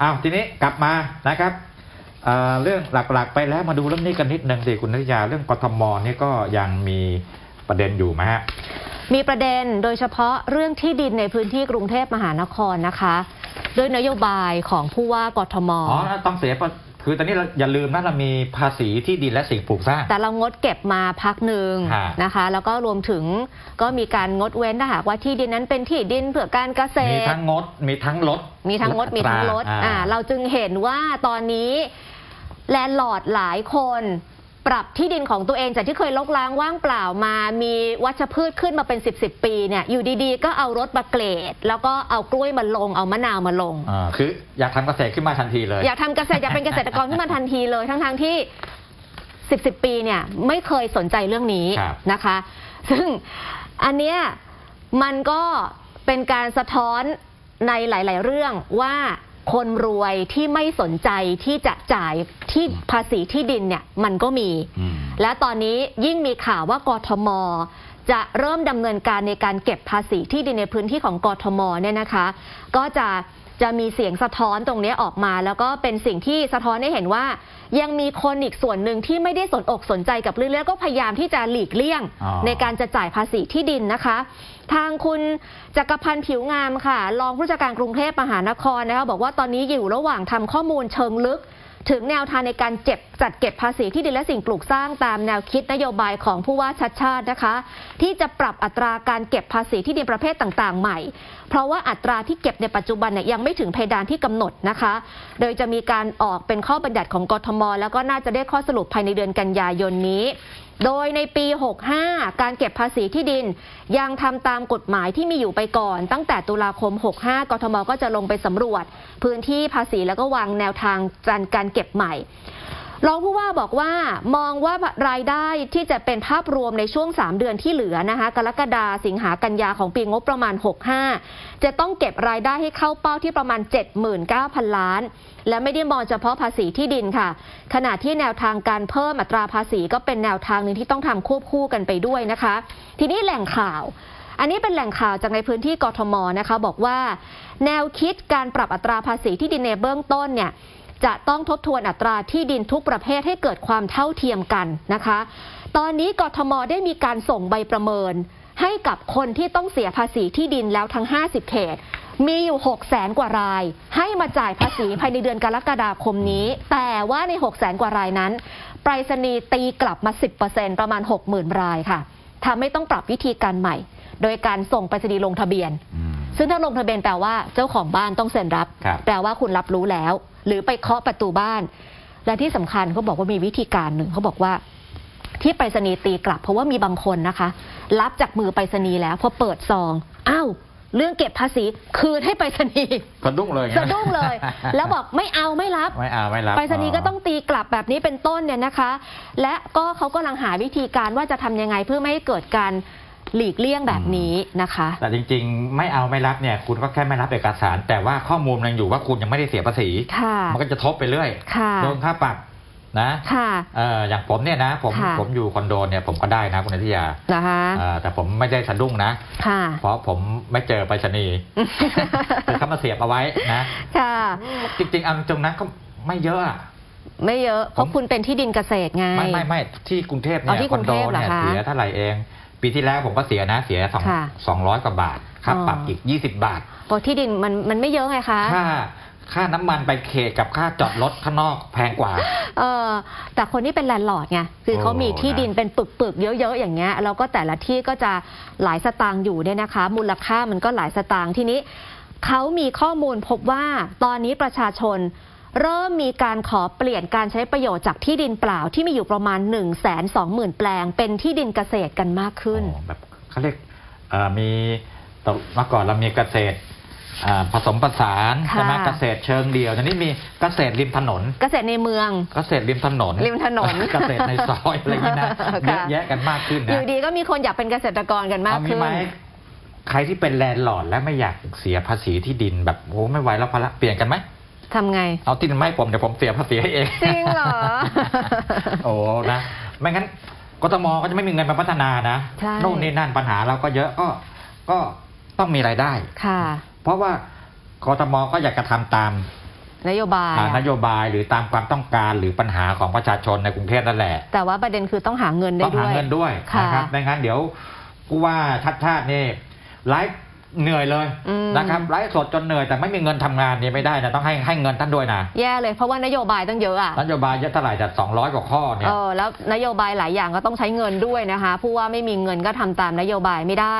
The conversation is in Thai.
อ้าวทีนี้กลับมานะครับเอ่อเรื่องหลักๆ ไปแล้วมาดูเรื่องนี้กันนิดนึงสิคุณนิตยาเรื่องกทมนี่ก็ยังมีประเด็นอยู่ไหมฮะมีประเด็นโดยเฉพาะเรื่องที่ดินในพื้นที่กรุงเทพมหานครนะคะ ด้วยนโยบายของผู้ว่ากทมอ๋อต้องเสียภา คือตอนนี้เราอย่าลืมนะเรามีภาษีที่ดินและสิ่งปลูกสร้าง แต่เรางดเก็บมาพักหนึ่งฮะ นะคะ แล้วก็รวมถึงก็มีการงดเว้นถ้าหากว่าที่ดินนั้นเป็นที่ดินเพื่อการเกษมีตร ทั้งงดมีทั้งลดมีทั้งงดมีทั้งลดอ่าอ่า เราจึงเห็นว่าตอนนี้แลนด์ลอร์ดหลายคน ปรับที่ดินของตัวเองจากที่เคยลกล้างว่างเปล่ามา มีวัชพืชขึ้นมาเป็น 10บสปีเนี่ยอยู่ดีๆ ก็เอารถมาเกรด แล้วก็เอากล้วยมาลงเอามะนาวมาลง อ่าคืออยากทำเกษตรขึ้นมาทันทีเลย อยากทำเกษตรอยากเป็นเกษตรกรขึ้นมาทันทีเลย ทั้งๆที่ 10บสปีเนี่ยไม่เคยสนใจเรื่องนี้ครับ นะคะ ซึ่งอันเนี้ยมันก็เป็นการสะท้อนในหลาย ๆ เรื่องว่า คนรวยที่ไม่สนใจที่จะจ่ายที่ภาษีที่ดินเนี่ยมันก็มีอืมและตอนนี้ยิ่งมีข่าวว่ากทม จะเริ่มดำเนินการในการเก็บภาษีที่ดินในพื้นที่ของกทมเนี่ยนะคะ ก็จะจะมีเสียงสะท้อนตรงนี้ออกมา แล้วก็เป็นสิ่งที่สะท้อนให้เห็นว่า ยังมีคนอีกส่วนหนึ่งที่ไม่ได้สนอกสนใจกับเรื่องนี้แล้วก็พยายามที่จะหลีกเลี่ยงอ๋อในการจะจ่ายภาษีที่ดินนะคะ ทางคุณจักรพันธ์ผิวงามค่ะ รองผู้จัดการกรุงเทพมหานครนะคะบอกว่าตอนนี้อยู่ระหว่างทำข้อมูลเชิงลึก ถึงแนวทางในการเจ็บจัดเก็บภาษีที่ดินและสิ่งปลูกสร้างตามแนวคิดนโยบายของผู้ว่าชัดชาตินะคะ ที่จะปรับอัตราการเก็บภาษีที่ดินประเภทต่าง ๆ ใหม่ เพราะว่าอัตราที่เก็บในปัจจุบันเนี่ยยังไม่ถึงเพดานที่กำหนดนะคะ โดยจะมีการออกเป็นข้อบัญญัติของกทม แล้วก็น่าจะได้ข้อสรุปภายในเดือนกันยายนนี้ โดยในปี 65 การเก็บภาษีที่ดิน ยังทำตามกฎหมายที่มีอยู่ไปก่อน ตั้งแต่ตุลาคม 65 กทมก็จะลงไปสำรวจ พื้นที่ภาษีแล้วก็วางแนวทางการการเก็บใหม่ รองผู้ว่าบอกว่ามองว่ารายได้ที่จะเป็นภาพรวมในช่วง 3 เดือนที่เหลือนะคะ กรกฎาสิงหากันยาของปีงบประมาณ 65 จะต้องเก็บรายได้ให้เข้าเป้าที่ประมาณ 79,000 ล้าน และไม่ได้มองเฉพาะภาษีที่ดินค่ะ ขณะที่แนวทางการเพิ่มอัตราภาษีก็เป็นแนวทางหนึ่งที่ต้องทำควบคู่กันไปด้วยนะคะ ทีนี้แหล่งข่าวอันนี้เป็นแหล่งข่าวจากในพื้นที่กทมนะคะ บอกว่า แนวคิดการปรับอัตราภาษีที่ดินในเบื้องต้นเนี่ย จะต้องทบทวนอัตราที่ดินทุกประเภทให้เกิดความเท่าเทียมกันนะคะ ตอนนี้กทมได้มีการส่งใบประเมิน ให้กับคนที่ต้องเสียภาษีที่ดินแล้วทั้ง 50 เขต มีอยู่6 0แสนกว่าราย ให้มาจ่ายภาษีภายในเดือนกรกฎาคมนี้ แต่ว่าใน6 0แสนกว่ารายนั้นไปรษณีย์ตีกลับมา 10%ประมาณ 60,000 รายค่ะทำให้ต้องปรับวิธีการใหม่ โดยการส่งไปรษณีย์ลงทะเบียนอืมซึ่งถ้าลงทะเบียนแปลว่าเจ้าของบ้านต้องเซ็นรับครับแปลว่าคุณรับรู้แล้ว หรือไปเคาะประตูบ้าน และที่สำคัญเขาบอกว่ามีวิธีการหนึ่งเขาบอกว่าที่ไปรษณีย์ตีกลับ เพราะว่ามีบางคนนะคะ รับจากมือไปรษณีย์แล้วพอเปิดซองอ้าวเรื่องเก็บภาษีคืนให้ไปรษณีย์สะดุ้งเลยไสะดุ้งเลย แล้วบอกไม่เอาไม่รับไม่เอาไม่รับไปรษณีย์ก็ต้องตีกลับแบบนี้เป็นต้นเนี่ยนะคะ และก็เขากำลังหาวิธีการว่าจะทำยังไงเพื่อไม่ให้เกิดการ หลีกเลี่ยงแบบนี้นะคะ แต่จริงๆ ไม่เอาไม่รับเนี่ย คุณก็แค่ไม่รับเอกสาร แต่ว่าข้อมูลมันอยู่ว่าคุณยังไม่ได้เสียภาษีค่ะมันก็จะทบไปเรื่อยค่ะโดนค่าปรับนะค่ะเอออย่างผมเนี่ยนะผมค่ะผมอยู่คอนโดเนี่ยผมก็ได้นะคุณนิตยานะคะเออแต่ผมไม่ได้สะดุ้งนะค่ะเพราะผมไม่เจอไปรษณีย์คือเขามาเสียบเอาไว้นะค่ะจริงๆเอาตรงนั้นก็ไม่เยอะอะไม่เยอะ เพราะผมคุณเป็นที่ดินเกษตรไง ไม่ไม่ไม่ที่กรุงเทพอ๋เนี่อยที่คอนโดกรุงเทพเหรอเนี่ยคะเสียเท่าไหร่เอง ปีที่แล้วผมก็เสียนะเสียสองค่ะสองร้อยกว่าบาทค่าอ๋อ ปรับอีกยี่สิบบาท เพราะที่ดินมันมันไม่เยอะไงคะ ค่าค่าน้ำมันไปเขตกับค่าจอดรถข้างนอกแพงกว่า เออแต่คนที่เป็นแลนด์ลอร์ดไงคือเขามีที่ดินเป็นปึกๆ เยอะๆอย่างเงี้ยแล้วก็แต่ละที่ก็จะหลายสตางค์อยู่เนี่ยนะคะ มูลค่ามันก็หลายสตางค์ทีนี้เขามีข้อมูลพบว่าตอนนี้ประชาชน เริ่มมีการขอเปลี่ยนการใช้ประโยชน์จากที่ดินเปล่าที่มีอยู่ประมาณ 1 2 0 0 0 0 แปลง เป็นที่ดินเกษตรกันมากขึ้น อ๋อแบบเขาเรียกเอ่อมีตเมื่อก่อนเรามีเกษตรอ่าผสมผสานค่ะ ใช่ไหมเกษตรเชิงเดียวตอนนี้มีเกษตรริมถนน เกษตรในเมือง เกษตรริมถนนริมถนน เกษตรในซอยอะไรอย่างนี้นะค่ะเยอะแยะกันมากขึ้นอนะยู่ดีก็มีคนอยากเป็นเกษตรกรกันมากเอามีขึ้น ไหมใครที่เป็นแลนด์ลอร์ดและไม่อยากเสียภาษีที่ดินแบบโอ้ไม่ไหวแล้วพอละเปลี่ยนกันไหม ทำไง เอาที่ดินไม่ผมเดี๋ยวผมเสียภาษีให้เอง จริงเหรอ โอ้นะไม่งั้นกทมก็จะไม่มีเงินมาพัฒนานะใช่โน่นนี่นั่นปัญหาเราก็เยอะก็ก็ต้องมีรายได้ ค่ะ เพราะว่ากทมก็อยากจะทำตามนโยบายอ่าอะนโยบายหรือตามความต้องการหรือปัญหาของประชาชนในกรุงเทพนั่นแหละ แต่ว่าประเด็นคือต้องหาเงินได้ต้องด้หาวย เงินด้วยค่ะ นะครับไม่งั้นเดี๋ยวผู้ว่าชัดชาตินี่ไลฟ์ เหนื่อยเลยอืม นะครับไลฟ์สดจนเหนื่อยแต่ไม่มีเงินทำงานนี่ไม่ได้นะต้องให้ให้เงินท่านด้วยนะแย่เลยเพราะว่านโยบายตั้งเยอะอะนโยบายเยอะเท่าไหร่แต่สองร้อยกว่าข้อเนี่ย เออแล้วนโยบายหลายอย่างก็ต้องใช้เงินด้วยนะคะผู้ว่าไม่มีเงินก็ทำตามนโยบายไม่ได้